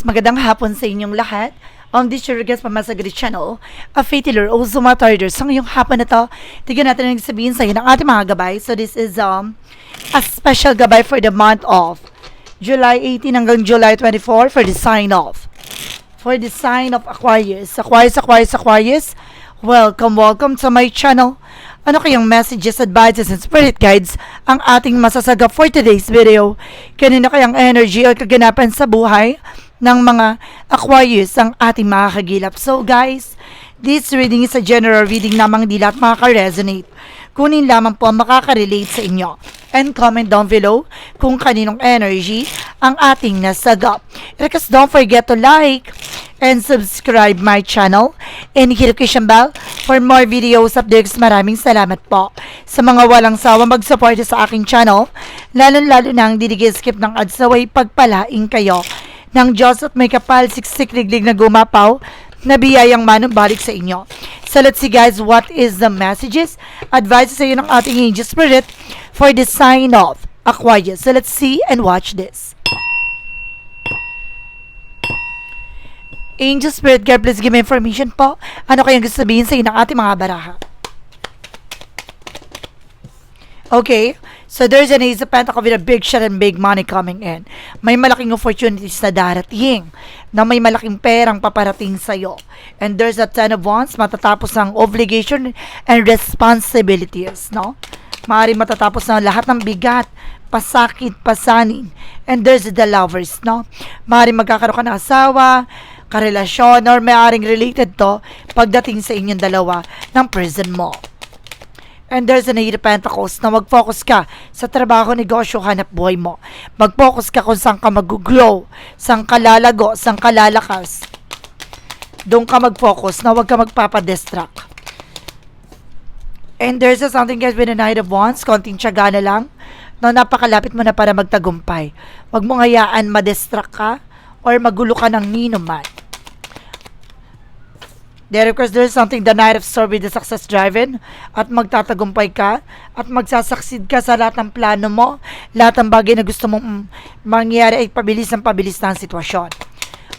guys, magandang hapon sa inyong lahat. On this your guest Pamasagri Channel, a faithful o Zumatarder. Sa ngayong hapon na to, tignan natin ang sabihin sa ng ating mga gabay. So this is um a special gabay for the month of July 18 hanggang July 24 for the sign off. For the sign of Aquarius. Aquarius, Aquarius, Aquarius. Welcome, welcome to my channel. Ano kayang messages, advices, and spirit guides ang ating masasaga for today's video? Kanina kayang energy o kaganapan sa buhay ng mga Aquarius ang ating makakagilap. So guys, this reading is a general reading namang di lahat makaka-resonate. Kunin lamang po ang makaka-relate sa inyo. And comment down below kung kaninong energy ang ating nasagap. Because don't forget to like and subscribe my channel and hit notification bell for more videos updates. Maraming salamat po sa mga walang sawa mag-support sa aking channel, lalo-lalo na ang skip ng ads naway pagpalaing kayo ng Diyos at may kapal siksik liglig na gumapaw na biyayang manumbalik sa inyo. So let's see guys, what is the messages? Advice sa iyo ng ating angel spirit for the sign of Aquarius. So let's see and watch this. Angel Spirit, God please give me information po. Ano kayang gusto sabihin sa inyo ng ating mga baraha? Okay, so there's an Ace of Pentacles with a big shot and big money coming in. May malaking opportunities na darating na may malaking perang paparating sa'yo. And there's a Ten of Wands, matatapos ang obligation and responsibilities, no? Maaari matatapos na lahat ng bigat, pasakit, pasanin. And there's the lovers, no? Maaari magkakaroon ka ng asawa, karelasyon, or maaaring related to pagdating sa inyong dalawa ng person mo. And there's an Eight of Pentacles na mag-focus ka sa trabaho, negosyo, hanap buhay mo. Mag-focus ka kung saan ka mag-grow, saan ka lalago, saan ka lalakas. Doon ka mag-focus na huwag ka magpapadistract. And there's a something guys with the Knight of Wands, konting tiyaga na lang, na napakalapit mo na para magtagumpay. Huwag mong hayaan madistract ka or magulo ka ng nino. There, of course, there's something the night of with the success driving at magtatagumpay ka at magsasaksid ka sa lahat ng plano mo, lahat ng bagay na gusto mong mm, mangyari ay pabilis ang pabilis ang sitwasyon.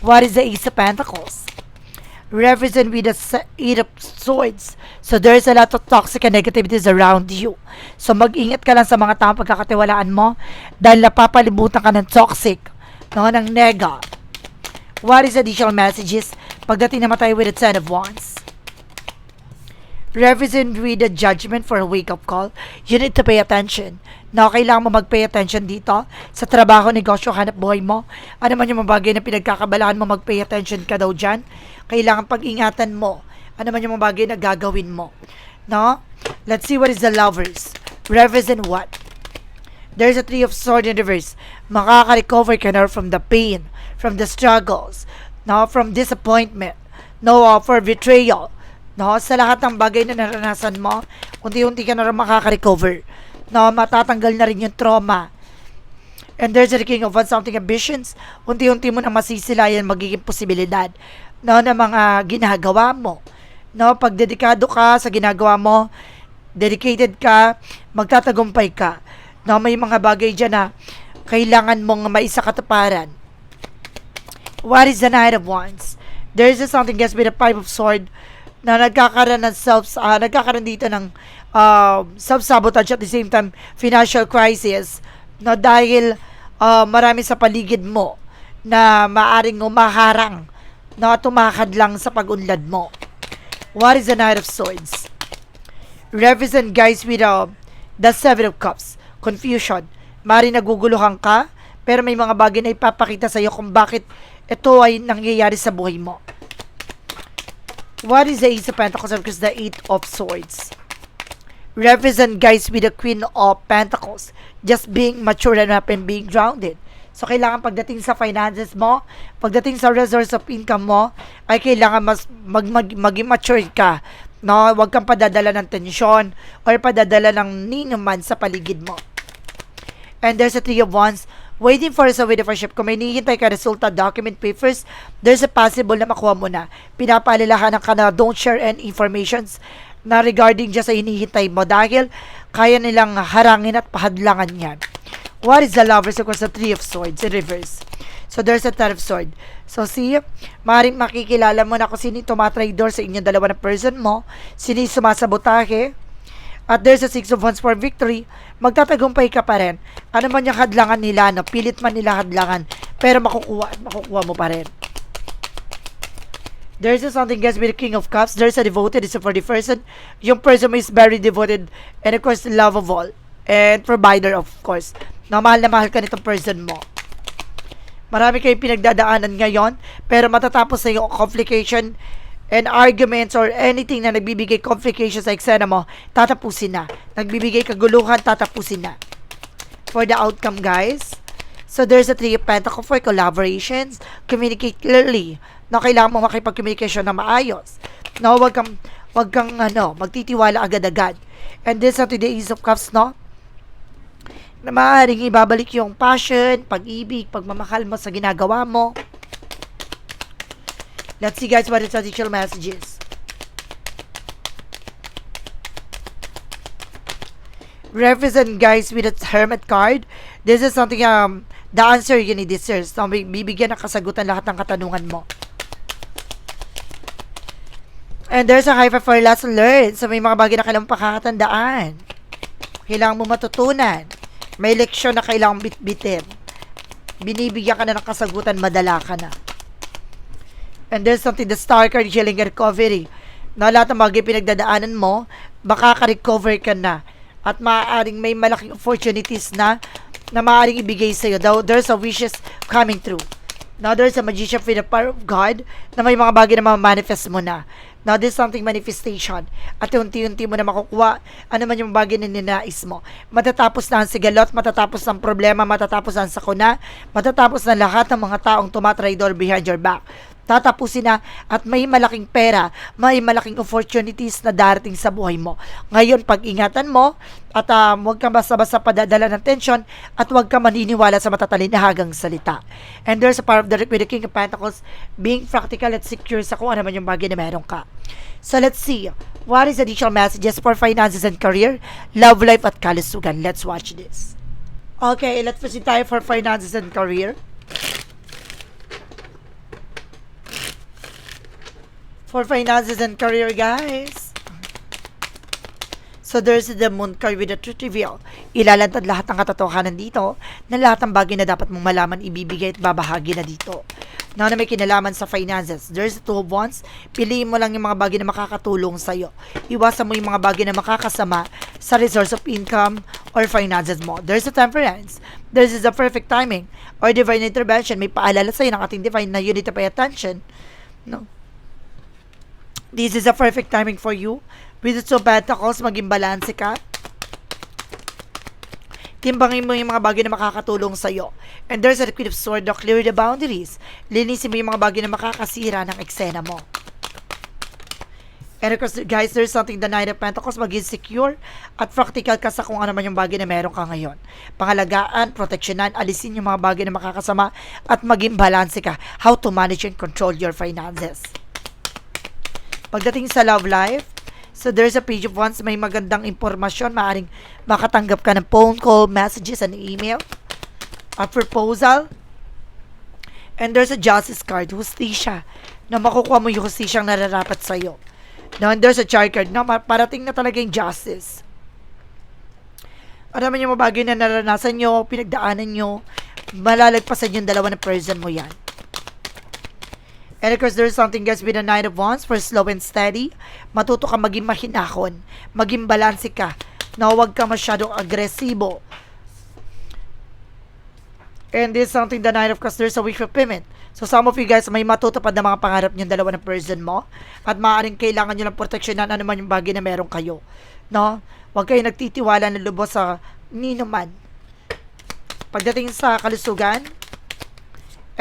What is the Ace of Pentacles? Represent with the Eight of Swords. So there's a lot of toxic and negativities around you. So mag-ingat ka lang sa mga taong pagkakatiwalaan mo dahil napapalibutan ka ng toxic, no, ng nega. What is additional messages pagdating naman tayo with the Ten of Wands? Represent with the judgment for a wake-up call. You need to pay attention. Na kailangan mo mag-pay attention dito sa trabaho, negosyo, hanap buhay mo. Ano man yung mga bagay na pinagkakabalaan mo, mag-pay attention ka daw dyan. Kailangan pag-ingatan mo. Ano man yung mga bagay na gagawin mo. No? Let's see what is the lovers. Represent what? There's a three of swords in reverse. Makaka-recover ka na from the pain, from the struggles, no, from disappointment, no, uh, for betrayal, no, sa lahat ng bagay na naranasan mo, unti-unti ka na rin makaka-recover, no, matatanggal na rin yung trauma. And there's the king of one something ambitions, unti-unti mo na masisilayan magiging posibilidad, no, ng mga ginagawa mo. No, pag dedikado ka sa ginagawa mo, dedicated ka, magtatagumpay ka na may mga bagay dyan na kailangan mong maisa katuparan. What is the Knight of Wands? There is something guys with a Five of Sword na nagkakaroon ng self, uh, nagkakaroon dito ng uh, self-sabotage at the same time financial crisis na dahil uh, marami sa paligid mo na maaring umaharang na tumakad lang sa pag-unlad mo. What is the Knight of Swords? Represent guys with uh, the Seven of Cups confusion. Mari naguguluhan ka, pero may mga bagay na ipapakita sa iyo kung bakit ito ay nangyayari sa buhay mo. What is the Ace of Pentacles? Because the Eight of Swords. Represent guys with the Queen of Pentacles. Just being mature enough and being grounded. So, kailangan pagdating sa finances mo, pagdating sa resource of income mo, ay kailangan mas mag, mag, maging mature ka. No? Huwag kang padadala ng tensyon or padadala ng ninuman sa paligid mo and there's a three of wands waiting for sa with ship. Kung may hinihintay ka resulta, document papers, there's a possible na makuha mo na. Pinapaalalahanan ka na don't share any informations na regarding just sa hinihintay mo dahil kaya nilang harangin at pahadlangan yan. What is the lovers? Of course, the three of swords in reverse. So, there's a Ten of Sword. So, see, maaaring makikilala mo na kung sino tumatraidor sa inyong dalawa na person mo, sino sumasabotahe, at there's a Six of Wands for victory, magtatagumpay ka pa rin. Ano man yung hadlangan nila, no? pilit man nila hadlangan, pero makukuha makukuha mo pa rin. There's a something guys with the King of Cups. There's a devoted. It's for the person. Yung person is very devoted and of course lovable and provider of course. Na mahal na mahal ka nitong person mo. Marami kayong pinagdadaanan ngayon pero matatapos na yung complication and arguments or anything na nagbibigay complication sa eksena mo, tatapusin na. Nagbibigay kaguluhan, tatapusin na. For the outcome, guys. So, there's a three of pentacles for collaborations. Communicate clearly. Na kailangan mo makipag-communication na maayos. No, wag kang, wag kang, ano, magtitiwala agad-agad. And this are the Ace of Cups, no? Na maaaring ibabalik yung passion, pag-ibig, pagmamahal mo sa ginagawa mo. Let's see guys what its additional messages. Represent guys with a hermit card. This is something um the answer you need is. So, may- bibigyan ng kasagutan lahat ng katanungan mo. And there's a high for lesson learned. So may mga bagay na kailangan pakakatandaan. Kailangan mo matutunan. May leksyon na kailangan bitbitin. Binibigyan ka na ng kasagutan, madala ka na. And there's something, the star card, healing recovery. Na lahat ng bagay pinagdadaanan mo, makaka-recover ka na. At maaaring may malaking opportunities na na maaaring ibigay sa'yo. Though there's a wishes coming through. Now there's a magician with the power of God na may mga bagay na ma-manifest mo na. Now there's something manifestation. At unti-unti mo na makukuha ano man yung bagay na ninais mo. Matatapos na ang sigalot, matatapos ang problema, matatapos ang sakuna, matatapos na lahat ng mga taong tumatraidor behind your back tatapusin na at may malaking pera, may malaking opportunities na darating sa buhay mo. Ngayon, pag-ingatan mo at um, huwag kang basta-basta padadala ng tension at huwag kang maniniwala sa matatalinhagang salita. And there's a power of the with the King of Pentacles being practical at secure sa kung ano man yung bagay na meron ka. So let's see. What is additional messages for finances and career, love life at kalusugan? Let's watch this. Okay, let's proceed tayo for finances and career. For finances and career, guys. So there's the moon card with the truth reveal. Ilalantad lahat ng katotohanan dito na lahat ng bagay na dapat mong malaman ibibigay at babahagi na dito. Na na may kinalaman sa finances. There's the two of wands. Piliin mo lang yung mga bagay na makakatulong sa'yo. Iwasan mo yung mga bagay na makakasama sa resource of income or finances mo. There's the temperance. This is the perfect timing or divine intervention. May paalala sa'yo ng ating divine na you need to pay attention. No? This is a perfect timing for you. With the two pentacles, maging balanse ka. Timbangin mo yung mga bagay na makakatulong sa'yo. And there's a queen of sword na clear the boundaries. Linisin mo yung mga bagay na makakasira ng eksena mo. And of course, guys, there's something the Nine of Pentacles, maging secure at practical ka sa kung ano man yung bagay na meron ka ngayon. Pangalagaan, proteksyonan, alisin yung mga bagay na makakasama at maging balanse ka. How to manage and control your finances. Pagdating sa love life, so there's a page of wands, may magandang impormasyon, maaring makatanggap ka ng phone call, messages, and email, a proposal, and there's a justice card, hustisya, na makukuha mo yung hustisyang nararapat sa'yo. Now, and there's a chart card, na parating na talaga yung justice. Ano naman yung mga bagay na naranasan nyo, pinagdaanan nyo, malalagpasan yung dalawa na person mo yan. And of course, there's something guys with the Nine of Wands for slow and steady. Matuto ka maging mahinahon. Maging balanse ka. Na huwag ka masyadong agresibo. And this is something the Nine of Cups, there's a wish fulfillment. So some of you guys, may matutupad na mga pangarap niyong dalawa ng person mo. At maaaring kailangan nyo ng proteksyonan ano man yung bagay na meron kayo. No? Huwag kayo nagtitiwala ng lubos sa nino man. Pagdating sa kalusugan,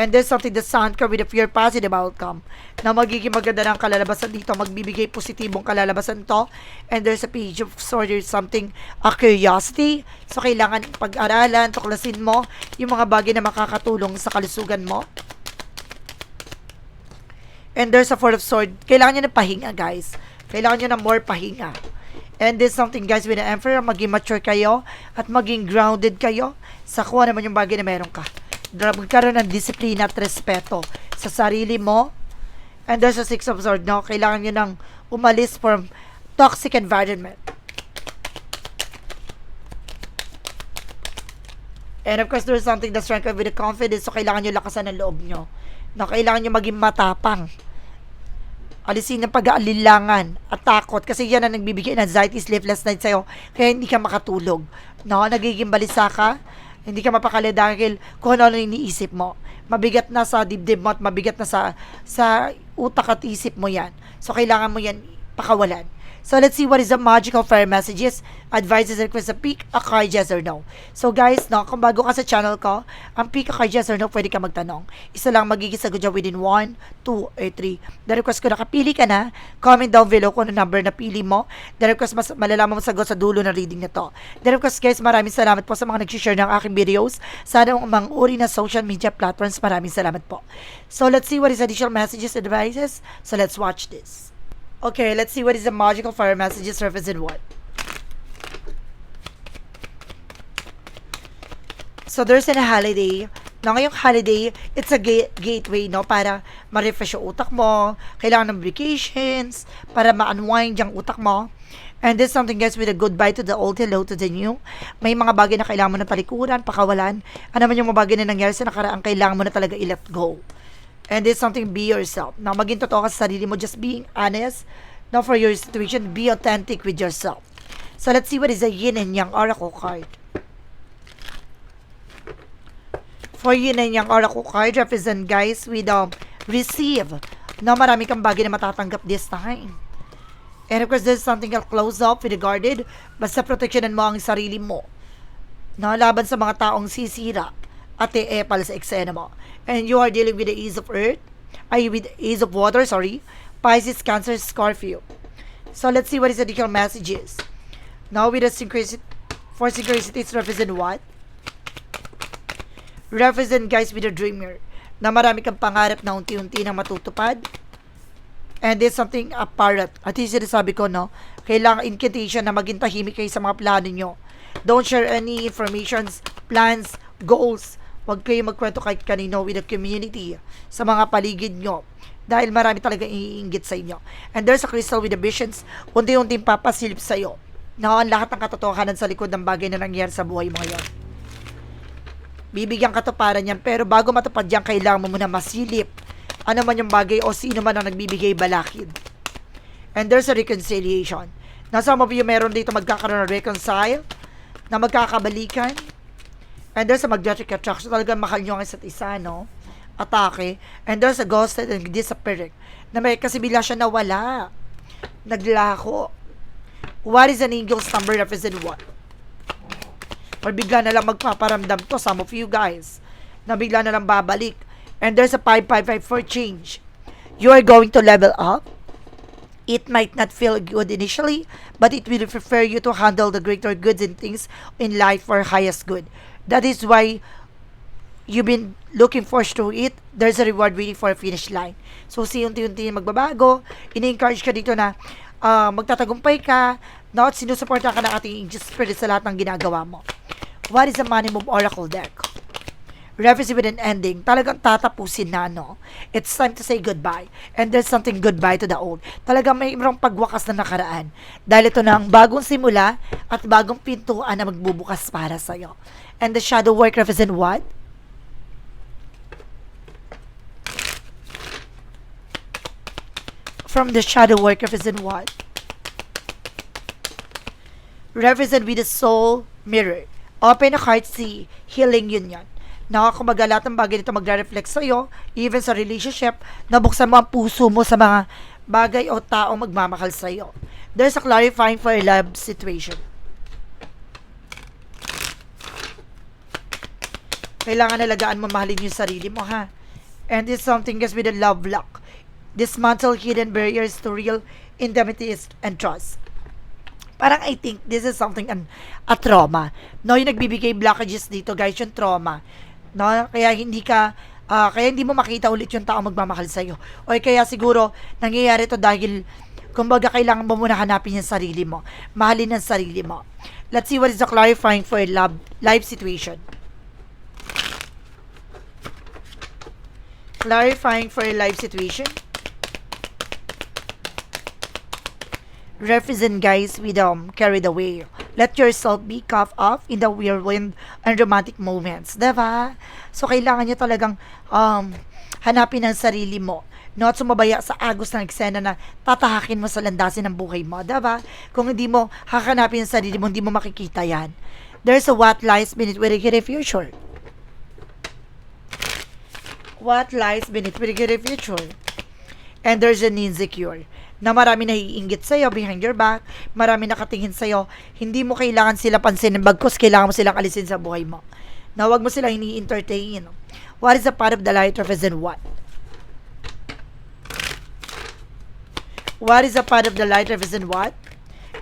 And there's something the sun card with a pure positive outcome na magiging maganda ng kalalabasan dito. Magbibigay positibong kalalabasan to. And there's a page of sort something, a curiosity. So, kailangan pag-aralan, tuklasin mo yung mga bagay na makakatulong sa kalusugan mo. And there's a four of sword. Kailangan nyo ng pahinga, guys. Kailangan nyo ng more pahinga. And there's something, guys, with the emperor, maging mature kayo at maging grounded kayo sa kung ano man yung bagay na meron ka. Magkaroon ng disiplina at respeto sa sarili mo. And there's a six of swords, no? Kailangan nyo nang umalis from toxic environment. And of course, there's something that's strengthened with the confidence. So, kailangan nyo lakasan ang loob nyo. Na kailangan nyo maging matapang. Alisin ang pag-aalilangan at takot. Kasi yan ang nagbibigay ng anxiety, sleepless night sa'yo. Kaya hindi ka makatulog. No? Nagiging balisa ka. Hindi ka mapakali dahil kung ano iniisip mo. Mabigat na sa dibdib mo at mabigat na sa, sa utak at isip mo yan. So, kailangan mo yan pakawalan. So, let's see what is the magical fire messages, advices, and requests sa pick a card yes or no. So, guys, no, kung bago ka sa channel ko, ang pick a card yes or no, pwede ka magtanong. Isa lang magiging sagot dyan within 1, 2, or 3. The request ko nakapili ka na, comment down below kung ano number na pili mo. The request, mas, malalaman mo sagot sa dulo ng reading na to. The request, guys, maraming salamat po sa mga nag-share ng aking videos. Sana mga uri na social media platforms, maraming salamat po. So, let's see what is additional messages and advices. So, let's watch this. Okay, let's see what is the magical fire messages surface and what. So there's a holiday. Na ngayong holiday, it's a ga- gateway, no? Para ma-refresh yung utak mo. Kailangan ng vacations. Para ma-unwind yung utak mo. And this something guys with a goodbye to the old, hello to the new. May mga bagay na kailangan mo na talikuran, pakawalan. Ano man yung mga bagay na nangyari sa nakaraan, kailangan mo na talaga i-let go. And this something, be yourself. Now, maging totoo ka sa sarili mo, just being honest. Now, for your situation, be authentic with yourself. So, let's see what is the yin and yang oracle card. For yin and yang oracle card, represent guys with um, receive. Now, marami kang bagay na matatanggap this time. And of course, there's something else close up with the guarded. Basta proteksyonan mo ang sarili mo. No, laban sa mga taong sisira at epal sa eksena mo. And you are dealing with the ease of earth, ay with ease of water, sorry, Pisces, Cancer, Scorpio. So let's see what is the additional messages. Now with the synchronicity, for synchronicities represent what? Represent guys with a dreamer na marami kang pangarap na unti-unti na matutupad. And there's something apparent. At yung sinasabi ko, no, kailangan incantation na maging tahimik kayo sa mga plano nyo. Don't share any informations, plans, goals. Huwag kayo magkwento kahit kanino with the community sa mga paligid nyo. Dahil marami talaga iinggit sa inyo. And there's a crystal with the visions, unti-unting papasilip sa'yo. Na ang lahat ng katotohanan sa likod ng bagay na nangyari sa buhay mo ngayon. Bibigyan katuparan yan, pero bago matupad yan, kailangan mo muna masilip ano man yung bagay o sino man ang nagbibigay balakid. And there's a reconciliation. Na some of you meron dito magkakaroon ng reconcile, na magkakabalikan, and there's a magnetic attraction. Talagang mahal nyo ang isa't isa, no? Atake. And there's a ghosted and disappearing. Na may kasi bila siya nawala. Naglako. What is an angel's number represent what? Or bigla na lang magpaparamdam to, some of you guys. Na bigla na lang babalik. And there's a 555 for change. You are going to level up. It might not feel good initially, but it will prefer you to handle the greater goods and things in life for highest good. That is why you've been looking for through it, there's a reward waiting for a finish line. So, si unti-unti magbabago, ini-encourage ka dito na ah, magtatagumpay ka, no, at sinusuporta ka ng ating angel spirit sa lahat ng ginagawa mo. What is the money move oracle deck? Reference with an ending, talagang tatapusin na, no? It's time to say goodbye. And there's something goodbye to the old. Talagang may mayroong pagwakas na nakaraan. Dahil ito na ang bagong simula at bagong pintuan na magbubukas para sa'yo. And the shadow work represent what? From the shadow work represent what? Represent with the soul mirror. Open a heart, see, healing yun yan. Nakakumaga lahat ng bagay nito magre-reflect sa'yo, even sa relationship, nabuksan mo ang puso mo sa mga bagay o tao magmamahal sa'yo. There's a clarifying for a love situation. Kailangan nalagaan mo, mahalin yung sarili mo, ha? And this something is with a love lock. Dismantle hidden barriers to real intimacy and trust parang I think this is something an, a trauma. No, yung nagbibigay blockages dito, guys, yung trauma. No, kaya hindi ka ah, kaya hindi mo makita ulit yung tao magmamahal sa iyo. O kaya siguro nangyayari to dahil kumbaga kailangan mo muna hanapin yung sarili mo. Mahalin ang sarili mo. Let's see what is the clarifying for a love life situation. Clarifying for your life situation. Represent guys with um carried away. Let yourself be caught up in the whirlwind and romantic moments. Diba? So, kailangan nyo talagang um, hanapin ang sarili mo. Not sumabaya sa agos ng eksena na tatahakin mo sa landasin ng buhay mo. Diba? Kung hindi mo hahanapin ang sarili mo, hindi mo makikita yan. There's a what lies beneath with the future. What lies beneath the future. And there's an insecure na marami naiinggit sa'yo behind your back, marami nakatingin sa'yo, hindi mo kailangan sila pansinin, bagkus kailangan mo silang alisin sa buhay mo. Na wag mo silang ini-entertain. What is the part of the light represent what? What is the part of the light represent what?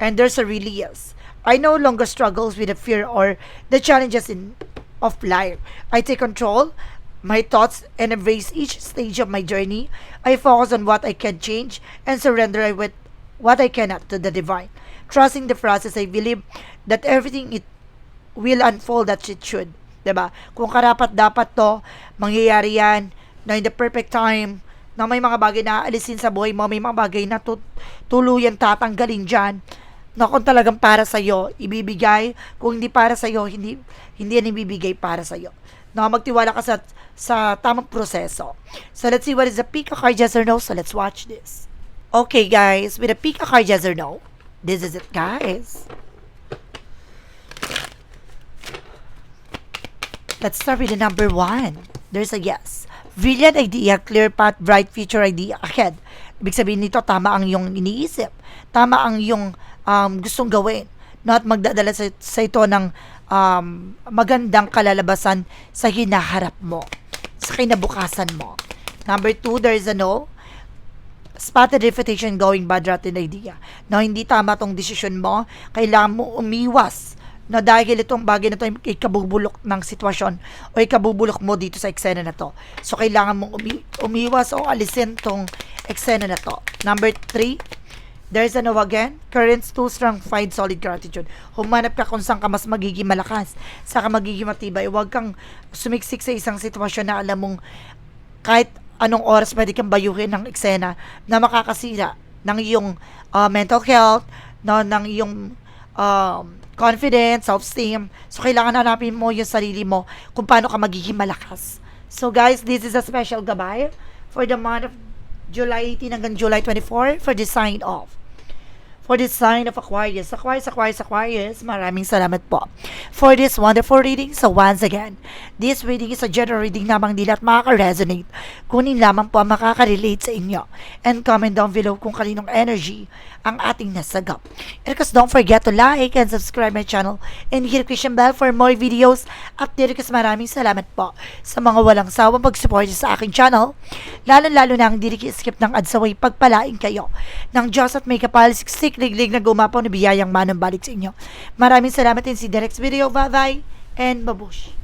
And there's a really yes. I no longer struggles with the fear or the challenges in of life. I take control my thoughts and embrace each stage of my journey. I focus on what I can change and surrender with what I cannot to the divine. Trusting the process, I believe that everything it will unfold that it should. 'Di ba? Kung karapat dapat to, mangyayari yan na in the perfect time, na may mga bagay na aalisin sa buhay mo, may mga bagay na tut- tuluyan tatanggalin dyan, na kung talagang para sa'yo, ibibigay. Kung hindi para sa'yo, hindi, hindi yan ibibigay para sa'yo. Na magtiwala ka sa, sa tamang proseso. So, let's see what is the Pika card, yes or no. So, let's watch this. Okay, guys. With a Pika card, yes or no. This is it, guys. Let's start with the number one. There's a yes. Brilliant idea, clear path, bright future idea ahead. Ibig sabihin nito, tama ang iyong iniisip. Tama ang iyong um, gustong gawin. Not magdadala sa, sa ito ng um, magandang kalalabasan sa hinaharap mo. Sa kinabukasan mo. Number two, there is a no. Spotted reputation going bad rotten idea. No, hindi tama tong desisyon mo. Kailangan mo umiwas na dahil itong bagay na to ay kabubulok ng sitwasyon o ikabubulok mo dito sa eksena na to. So, kailangan mong umi- umiwas o alisin tong eksena na to. Number three, there's a no again, currents too strong, find solid gratitude. Humanap ka kung saan ka mas magiging malakas, saan ka magiging matibay. Huwag kang sumiksik sa isang sitwasyon na alam mong kahit anong oras pwede kang bayuhin ng eksena na makakasira ng iyong uh, mental health, no, ng iyong um, confidence, self-esteem. So, kailangan hanapin mo yung sarili mo kung paano ka magiging malakas. So, guys, this is a special gabay for the month of July 18 hanggang July 24 for the sign off. For the sign of Aquarius. Aquarius, Aquarius, Aquarius, maraming salamat po for this wonderful reading. So once again, this reading is a general reading lamang nila at makaka-resonate. Kunin lamang po ang makaka-relate sa inyo. And comment down below kung kaninong energy ang ating nasagap. And because don't forget to like and subscribe my channel and hit the Christian bell for more videos. At Diricus maraming salamat po sa mga walang sawang pag-support sa aking channel. Lalo-lalo na ang Diricus skip ng adsaway pagpalain kayo ng Diyos at may kapal siksik liglig na gumapaw na biyayang manang balik sa inyo. Maraming salamat din si Derek's video. Bye-bye and babush.